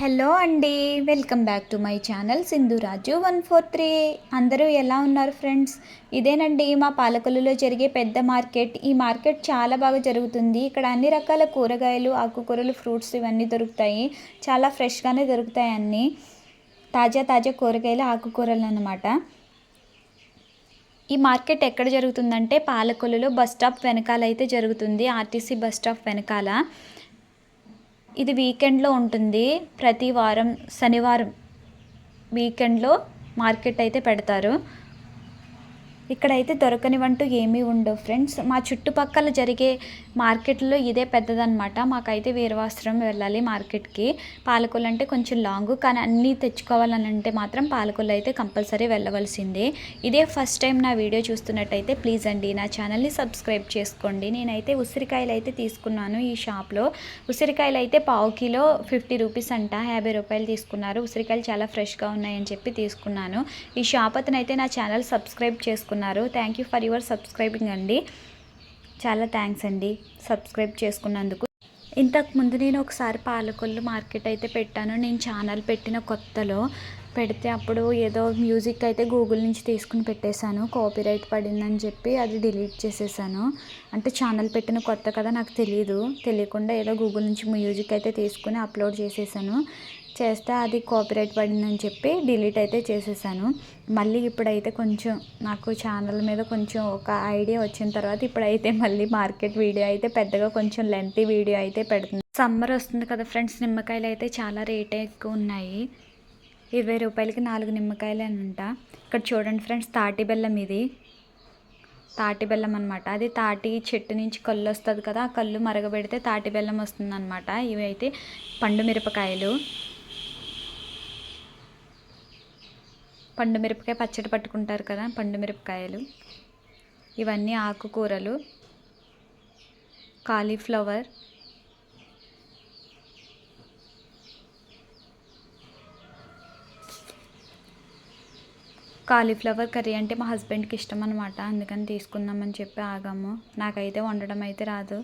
Hello అండి welcome back to my channel Sindhuraju one four three. అందరూ ఎలా ఉన్నారు ఫ్రెండ్స్? ఇదేనండి మా పాలకొల్లులో జరిగే పెద్ద మార్కెట్. ఈ మార్కెట్ చాలా బాగా జరుగుతుంది. ఇక్కడ అన్ని రకాల కూరగాయలు ఆకుకూరలు ఫ్రూట్స్ ఇవన్నీ దొరుకుతాయి. చాలా ఫ్రెష్గానే దొరుకుతాయి అన్నీ. తాజా తాజా కూరగాయలు ఆకుకూరలు అన్నమాట. ఈ మార్కెట్ ఎక్కడ జరుగుతుందంటే పాలకొల్లులో బస్ స్టాప్ వెనకాల అయితే జరుగుతుంది. ఆర్టీసీ బస్ స్టాప్ వెనకాల. ఇది వీకెండ్లో ఉంటుంది. ప్రతి వారం శనివారం వీకెండ్లో మార్కెట్ అయితే పెడతారు. ఇక్కడైతే దొరకనివంటూ ఏమీ ఉండవు ఫ్రెండ్స్. మా చుట్టుపక్కల జరిగే మార్కెట్లో ఇదే పెద్దదన్నమాట. మాకైతే వీరవాస్త్రం వెళ్ళాలి మార్కెట్కి. పాలకూలు అంటే కొంచెం లాంగ్ కానీ అన్నీ తెచ్చుకోవాలని అంటే మాత్రం పాలకూలు అయితే కంపల్సరీ వెళ్ళవలసిందే. ఇదే ఫస్ట్ టైం నా వీడియో చూస్తున్నట్టయితే ప్లీజ్ అండి నా ఛానల్ని సబ్స్క్రైబ్ చేసుకోండి. నేనైతే ఉసిరికాయలు అయితే తీసుకున్నాను ఈ షాప్లో. ఉసిరికాయలు అయితే పావు కిలో ఫిఫ్టీ రూపీస్ అంట యాభై రూపాయలు తీసుకున్నారు. ఉసిరికాయలు చాలా ఫ్రెష్గా ఉన్నాయని చెప్పి తీసుకున్నాను. ఈ షాప్ అతను అయితే నా ఛానల్ సబ్స్క్రైబ్ చేసుకున్నాను చేసుకున్నారు. Thank you for your subscribing అండి. చాలా థ్యాంక్స్ అండి. సబ్స్క్రైబ్ చేసుకున్నందుకు. ఇంతకుముందు నేను ఒకసారి పాలకొల్లు మార్కెట్ అయితే పెట్టాను. నేను ఛానల్ పెట్టిన కొత్తలో పెడితే అప్పుడు ఏదో మ్యూజిక్ అయితే గూగుల్ నుంచి తీసుకుని పెట్టేశాను. కాపీరైట్ పడిందని చెప్పి అది డిలీట్ చేసేసాను. అంటే ఛానల్ పెట్టిన కొత్త కదా నాకు తెలియదు తెలియకుండా ఏదో గూగుల్ నుంచి మ్యూజిక్ అయితే తీసుకుని అప్లోడ్ చేసేసాను. చేస్తే అది కాపీరైట్ పడిందని చెప్పి డిలీట్ అయితే చేసేసాను. మళ్ళీ ఇప్పుడైతే కొంచెం నాకు ఛానల్ మీద కొంచెం ఒక ఐడియా వచ్చిన తర్వాత ఇప్పుడైతే మళ్ళీ మార్కెట్ వీడియో అయితే పెద్దగా కొంచెం లెంతీ వీడియో అయితే పెడుతుంది సమ్మర్ వస్తుంది కదా ఫ్రెండ్స్ నిమ్మకాయలు అయితే చాలా రేట్ ఎక్కువ ఉన్నాయి. ఇరవై రూపాయలకి నాలుగు నిమ్మకాయలు అంట. ఇక్కడ చూడండి ఫ్రెండ్స్ తాటి బెల్లం ఇది. తాటి బెల్లం అనమాట అది తాటి చెట్టు నుంచి కళ్ళు వస్తుంది కదా ఆ కళ్ళు మరగబెడితే తాటి బెల్లం వస్తుంది అనమాట ఇవి అయితే పండు మిరపకాయలు. పండు మిరపకాయ పచ్చడి పట్టుకుంటారు కదా పండు మిరపకాయలు ఇవన్నీ ఆకుకూరలు కాలీఫ్లవర్ కాలీఫ్లవర్ కర్రీ అంటే మా హస్బెండ్కి ఇష్టం అనమాట అందుకని తీసుకుందామని చెప్పి ఆగాము. నాకైతే వండడం అయితే రాదు.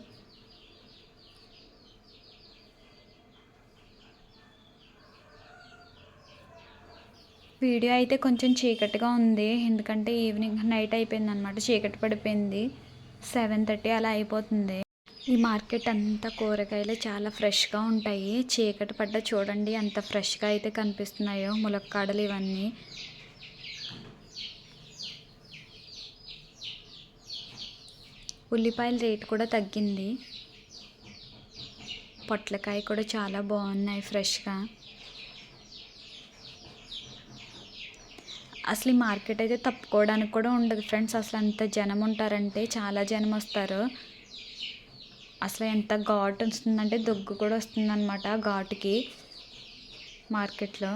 వీడియో అయితే కొంచెం చీకటిగా ఉంది. ఎందుకంటే ఈవినింగ్ నైట్ అయిపోయింది అనమాట చీకటి పడిపోయింది. సెవెన్ థర్టీ అలా అయిపోతుంది. ఈ మార్కెట్ అంతా కూరగాయలు చాలా ఫ్రెష్గా ఉంటాయి. చీకటి పడ్డ చూడండి ఎంత ఫ్రెష్గా అయితే కనిపిస్తున్నాయో ములక్కాడలు ఇవన్నీ. ఉల్లిపాయల రేటు కూడా తగ్గింది. పొట్లకాయ కూడా చాలా బాగున్నాయి ఫ్రెష్గా. అసలు ఈ మార్కెట్ అయితే తప్పుకోవడానికి కూడా ఉండదు ఫ్రెండ్స్. అసలు అంత జనం ఉంటారంటే చాలా జనం వస్తారు. అసలు ఎంత ఘాటు వస్తుందంటే దొగ్గు కూడా వస్తుందన్నమాట ఘాటుకి మార్కెట్లో.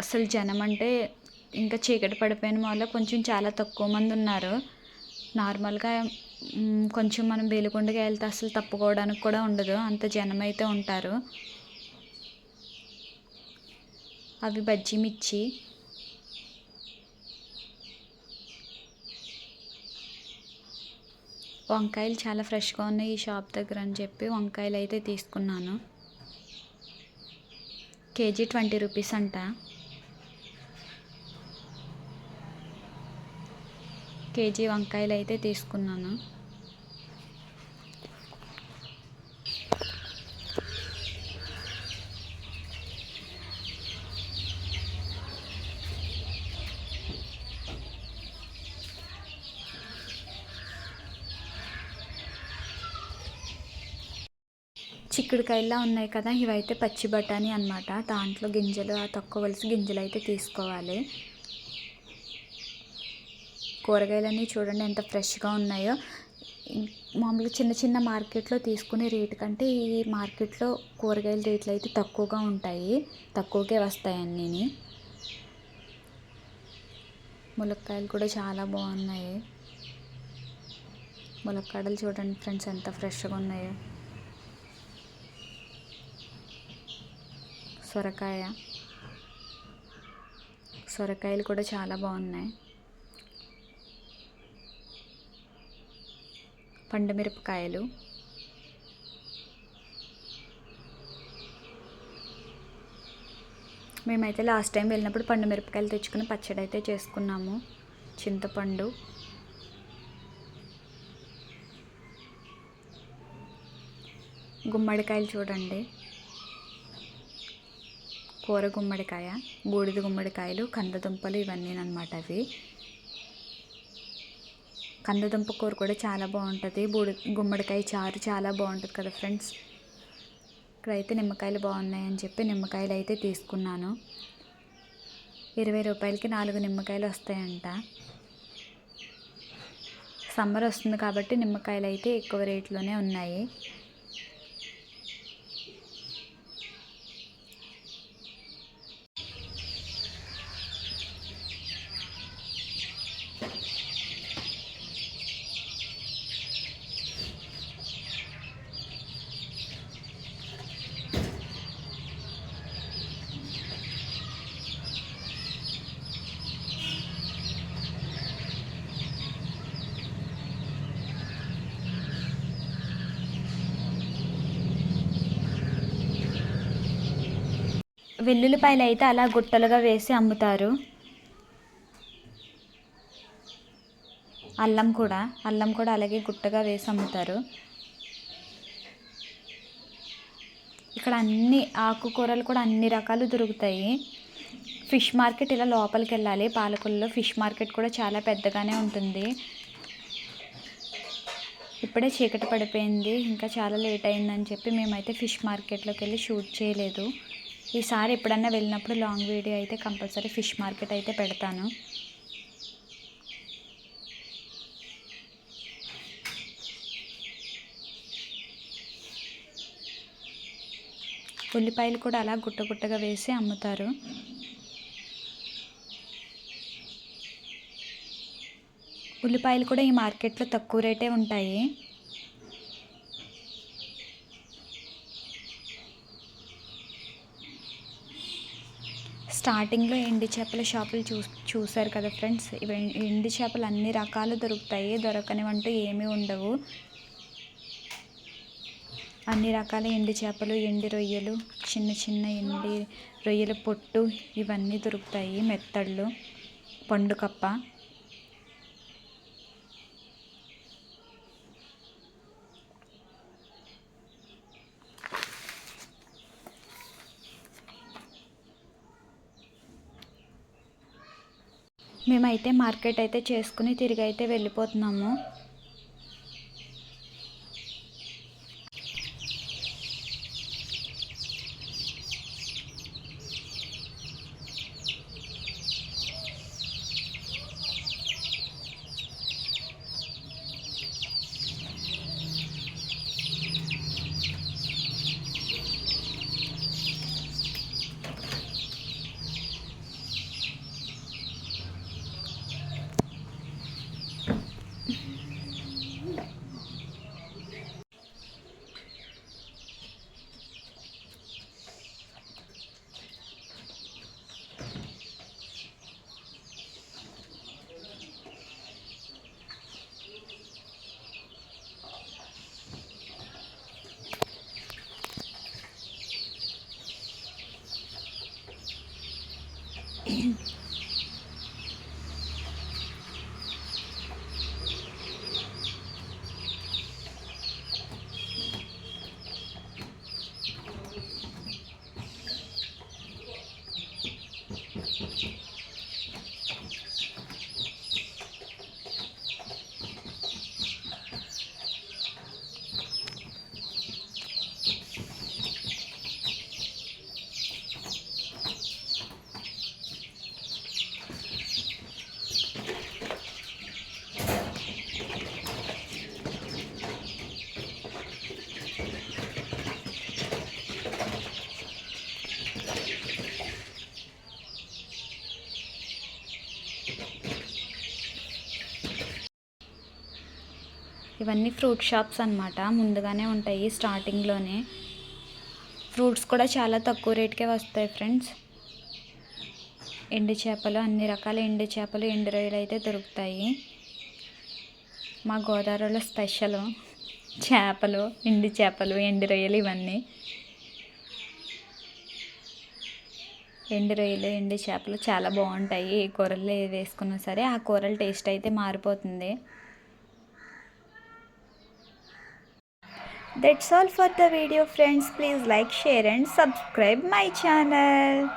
అసలు జనం అంటే ఇంకా చీకటి పడిపోయిన వల్ల కొంచెం చాలా తక్కువ మంది ఉన్నారు. నార్మల్గా కొంచెం మనం వేలుకొండగా వెళ్తే అసలు తప్పుకోవడానికి కూడా ఉండదు. అంత జనం అయితే ఉంటారు. అవి బజ్జీ మిర్చి. వంకాయలు చాలా ఫ్రెష్గా ఉన్నాయి ఈ షాప్ దగ్గర అని చెప్పి వంకాయలు అయితే తీసుకున్నాను. కేజీ ట్వంటీ రూపీస్ అంట. కేజీ వంకాయలు అయితే తీసుకున్నాను. చిక్కుడుకాయలా ఉన్నాయి కదా ఇవైతే పచ్చి బఠానీ అన్నమాట. దాంట్లో గింజలు ఆ తక్కువలసి గింజలు అయితే తీసుకోవాలి. కూరగాయలన్నీ చూడండి ఎంత ఫ్రెష్గా ఉన్నాయో. మామూలుగా చిన్న చిన్న మార్కెట్లో తీసుకునే రేటు కంటే ఈ మార్కెట్లో కూరగాయల రేట్లు అయితే తక్కువగా ఉంటాయి. తక్కువకే వస్తాయి ములక్కాయలు కూడా చాలా బాగున్నాయి. ములక్కాడలు చూడండి ఫ్రెండ్స్ ఎంత ఫ్రెష్గా ఉన్నాయో. సొరకాయ. సొరకాయలు కూడా చాలా బాగున్నాయి. పండుమిరపకాయలు. మేమైతే లాస్ట్ టైం వెళ్ళినప్పుడు పండు మిరపకాయలు తెచ్చుకుని పచ్చడి అయితే చేసుకున్నాము. చింతపండు. గుమ్మడికాయలు చూడండి. కూర గుమ్మడికాయ బూడిద గుమ్మడికాయలు కందదుంపలు ఇవన్నీ అనమాట అవి. కందదుంప కూర కూడా చాలా బాగుంటుంది. బూడి గుమ్మడికాయ చారు చాలా బాగుంటుంది కదా ఫ్రెండ్స్. ఇక్కడైతే నిమ్మకాయలు బాగున్నాయని చెప్పి నిమ్మకాయలు అయితే తీసుకున్నాను. ఇరవై రూపాయలకి నాలుగు నిమ్మకాయలు వస్తాయంట. సమ్మర్ వస్తుంది కాబట్టి నిమ్మకాయలు అయితే ఎక్కువ రేట్లోనే ఉన్నాయి. వెల్లుల్లిపాయలు అయితే అలా గుట్టలుగా వేసి అమ్ముతారు. అల్లం కూడా అల్లం కూడా అలాగే గుట్టగా వేసి అమ్ముతారు. ఇక్కడ అన్ని ఆకుకూరలు కూడా అన్ని రకాలు దొరుకుతాయి. ఫిష్ మార్కెట్ ఇలా లోపలికి వెళ్ళాలి పాలకొల్లో ఫిష్ మార్కెట్ కూడా చాలా పెద్దగానే ఉంటుంది. ఇప్పుడే చీకటి పడిపోయింది. ఇంకా చాలా లేట్ అయిందని చెప్పి మేమైతే ఫిష్ మార్కెట్లోకి వెళ్ళి షూట్ చేయలేదు. ఈసారి ఎప్పుడన్నా వెళ్ళినప్పుడు లాంగ్ వీడియో అయితే కంపల్సరీ ఫిష్ మార్కెట్ అయితే పెడతాను. ఉల్లిపాయలు కూడా అలా గుట్ట గుట్టగా వేసి అమ్ముతారు. ఉల్లిపాయలు కూడా ఈ మార్కెట్లో తక్కువ రేటే ఉంటాయి. స్టార్టింగ్లో ఎండి చేపల షాపులు చూ చూసారు కదా ఫ్రెండ్స్. ఇవి ఎండి చేపలు అన్ని రకాలు దొరుకుతాయి దొరకనివంటూ ఏమీ ఉండవు. అన్ని రకాల ఎండి చేపలు ఎండి రొయ్యలు చిన్న చిన్న ఎండి రొయ్యల పొట్టు ఇవన్నీ దొరుకుతాయి మెత్తళ్ళు పండుకప్ప మేమైతే మార్కెట్ అయితే చేసుకుని తిరిగి అయితే వెళ్ళిపోతున్నాము. ఇవన్నీ ఫ్రూట్ షాప్స్ అనమాట ముందుగానే ఉంటాయి స్టార్టింగ్లోనే. ఫ్రూట్స్ కూడా చాలా తక్కువ రేట్కే వస్తాయి ఫ్రెండ్స్. ఎండు చేపలు అన్ని రకాల ఎండు చేపలు ఎండు రొయ్యలు అయితే దొరుకుతాయి. మా గోదావరిలో స్పెషల్ చేపలు ఎండు చేపలు ఎండు రొయ్యలు ఇవన్నీ. ఎండు రొయ్యలు ఎండు చేపలు చాలా బాగుంటాయి. ఏ కూరలు వేసుకున్నా సరే ఆ కూరల టేస్ట్ అయితే మారిపోతుంది. That's all for the video friends. Please like, share and subscribe my channel.